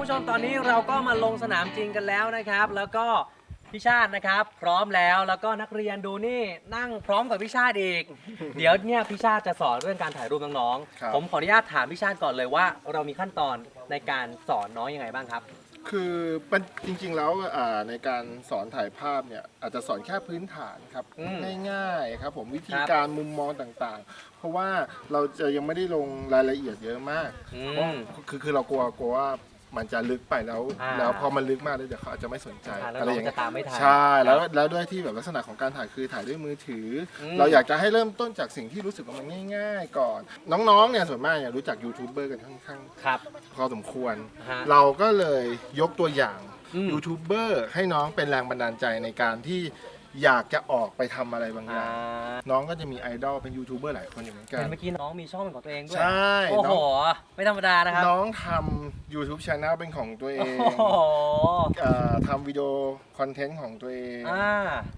ผู้ชมตอนนี้เราก็มาลงสนามจริงกันแล้วนะครับ แล้วก็พี่ชาตินะครับ พร้อมแล้วแล้วก็นักเรียนดูนี่นั่งพร้อมกับพี่ชาติอีก เดี๋ยวเนี่ยพี่ชาติจะสอนเรื่องการถ่ายรูปน้องครับ ๆผมขออนุญาตถามพี่ชาติก่อนเลยว่า เรามีขั้นตอนในการสอนน้องยังไงบ้างครับ คือเป็นจริงๆแล้วอ่าในการสอนถ่ายภาพเนี่ยอาจจะสอนแค่พื้นฐานครับอืมง่ายๆครับผมวิธีครับการมุมมองต่างๆ เพราะว่าเราจะยังไม่ได้ลงรายละเอียดเยอะมากอืเพราะมคือคือเรากลัวกลัวว่า มันจะลึกไปแล้ว อ่าแล้วพอมันลึกมากแล้วเดี๋ยวเขาอาจจะไม่สนใจอ่าแล้วอะไรน้ออย่างงเงี้จะยตามไม่ทันใช่แล้วครับแล้วด้วยที่แบบลักษณะของการถ่ายคือถ่ายด้วยมือถืออม เราอยากจะให้เริ่มต้นจากสิ่งที่รู้สึกว่ามันง่าย ๆ ก่อน น้องๆเนี่ยส่วนมากเนี่ยรู้จักยูทูบเบอร์กันค่อนข้างครับ พอสมควร ฮะเราก็เลยยกตัวอย่างอืมยูทูบเบอร์ให้น้องเป็นแรงบันดาลใจในการที่ อยากจะออกไปทำอะไรบางออ่าย่าง น้องก็จะมีไอดอลเป็นยูทูบเบอร์หลายคนอยู่เหมือนกัเห็นนเมื่อกี้น้องมีช่องเป็นของตัวเองด้วย ใช่ โอ้น้โห องไม่ธรรมดานะครับ น้องทำ YouTube Channel เป็นของตัวเอโอ้งโหเอ่อทำวิดีโอคอนเทนต์ของตัวเอง อ่า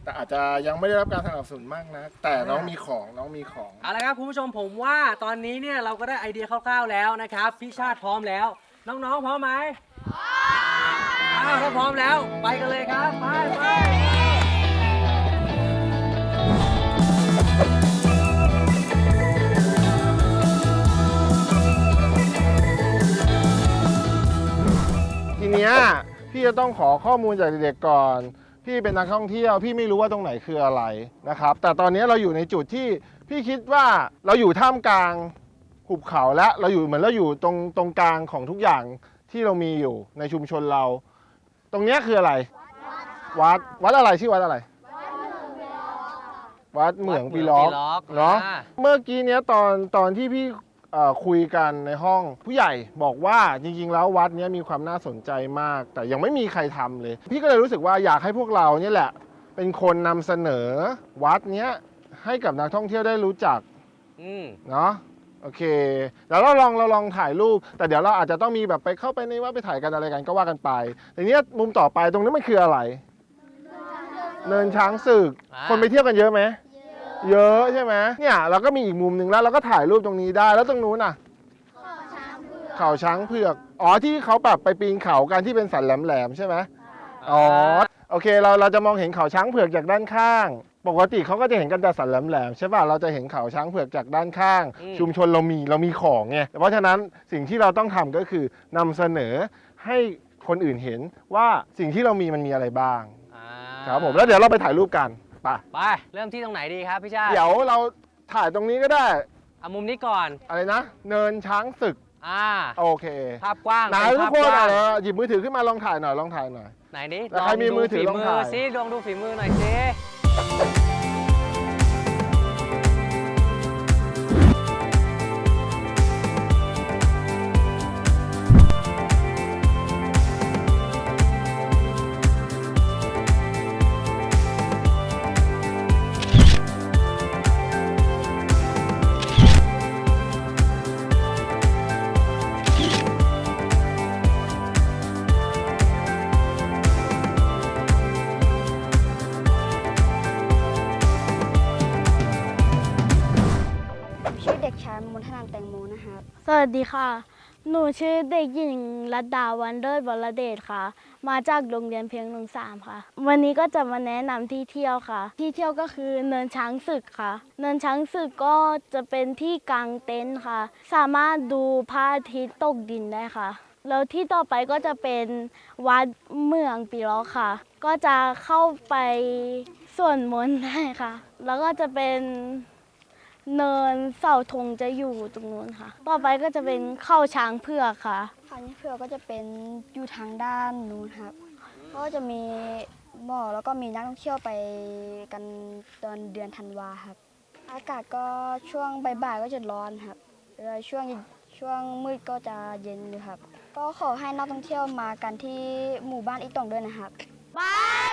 แต่อาจจะยังไม่ได้รับการสนับสนุนมากนะ แต่น้องอ่ามีมีของน้องมีของ เอาละครับคุณผู้ชมผมว่าตอนนี้เนี่ยเราก็ได้ไอเดียคร่าวๆแล้วนะครับพี่ชาติพร้อมแล้ว น้องๆพร้อมไหมพร้อมอ้าวถ้าพร้อมแล้วไปกันเลยครับไปไป นี้ยพี่จะต้องขอข้อมูลจากเด็กๆก่อน พี่เป็นนักท่องเที่ยว พี่ไม่รู้ว่าตรงไหนคืออะไรนะครับ แต่ตอนนี้เราอยู่ในจุดที่พี่คิดว่าเราอยู่ท่ามกลางหุบเขาและเราอยู่เหมือนเราอยู่ตรงตรงกลางของทุกอย่างที่เรามีอยู่ในชุมชนเรา ตรงเนี้ยคืออะไร วัดวัดอะไรชื่อวัดอะไร วัดเหมืองปีล็อกเนาะอ่เมื่อกี้เนี้ยตอนตอนที่พี่ เอ่อคุยกันในห้องผู้ใหญ่บอกว่าจริงๆ แล้ววัดเนี้ยมีความน่าสนใจมาก แต่ยังไม่มีใครทำเลย พี่ก็เลยรู้สึกว่าอยากให้พวกเราเนี่ยแหละ เป็นคนนำเสนอวัดเนี้ยให้กับนักท่องเที่ยวได้รู้จัก อืม เนาะโอเคเดี๋ยวเราลองเราลองถ่ายรูป แต่เดี๋ยวเราอาจจะต้องมีแบบไปเข้าไปในวัดไปถ่ายกันอะไรกันก็ว่ากันไปแต่เนี้ยมุมต่อไปตรงนี้มันคืออะไร เนินช้างศึก อ่า คนไปเที่ยวกันเยอะไหม เยอะใช่ไหมเนี่ยเราก็มีอีกมุมหนึ่งแล้วเราก็ถ่ายรูปตรงนี้ได้แล้วตรงนู้นน่ะ เขาช้างเผือก อ๋อที่เขาแบบไปปีนเขากันที่เป็นสันแหลมๆใช่ไหมอ๋อโอเคเราเราจะมองเห็นเขาช้างเผือกจากด้านข้าง ปกติเขาก็จะเห็นกันแต่สันแหลมๆใช่ป่ะเราจะเห็นเขาช้างเผือกจากด้านข้าง อืม ชุมชนเรามีเรามีของไงเพราะฉะนั้นสิ่งที่เราต้องทำก็คือนำเสนอให้คนอื่นเห็นว่าสิ่งที่เรามีมันมีอะไรบ้าง อ่า ครับผมแล้วเดี๋ยวเราไปถ่ายรูปกัน ไปไป เริ่มที่ตรงไหนดีครับพี่ชาติเดี๋ยวเราถ่ายตรงนี้ก็ได้ เอามุมนี้ก่อน อะไรนะ เนินช้างศึก อ่า โอเคภาพกว้างไหนเป็ทุภากพคนกว้าอะงเดี๋ยวหยิบมือถือขึ้นมาลองถ่ายหน่อยลองถ่ายหน่อย ไหนดิแล้วใครมีมือถือลองถ่ายซิลองดูฝีมือหน่อยสิ วัสดีค่ะ หนูชื่อเด็กหญิงรัตดาวันเดอร์บรเดชค่ะ มาจากโรงเรียนเพียงหนึ่งสามค่ะ วันนี้ก็จะมาแนะนำที่เที่ยวค่ะ ที่เที่ยวก็คือเนินช้างศึกค่ะ เนินช้างศึกก็จะเป็นที่กางเต็นท์ค่ะ สามารถดูพระอาทิตย์ตกดินได้ค่ะ แล้วที่ต่อไปก็จะเป็นวัดเมืองปีล้อค่ะ ก็จะเข้าไปส่วนมนต์ได้ค่ะ แล้วก็จะเป็น เนินเสาธงจะอยู่ตรงนู้นค่ะ ต่อไปก็จะเป็นเข้าช้างเผือกค่ะคราวนี้เพื่อก็จะเป็นอยู่ทางด้านนู้นครับก็จะมีหมอกแล้วก็มีนักท่องเที่ยวไปกันตอนเดือนธันวาครับ อากาศก็ช่วงบ่ายๆก็จะร้อนครับแล้วช่วงช่วงมืดก็จะเย็นอยู่ครับ ก็ขอให้นักท่องเที่ยวมากันที่หมู่บ้านอีตองด้วยนะครับบาย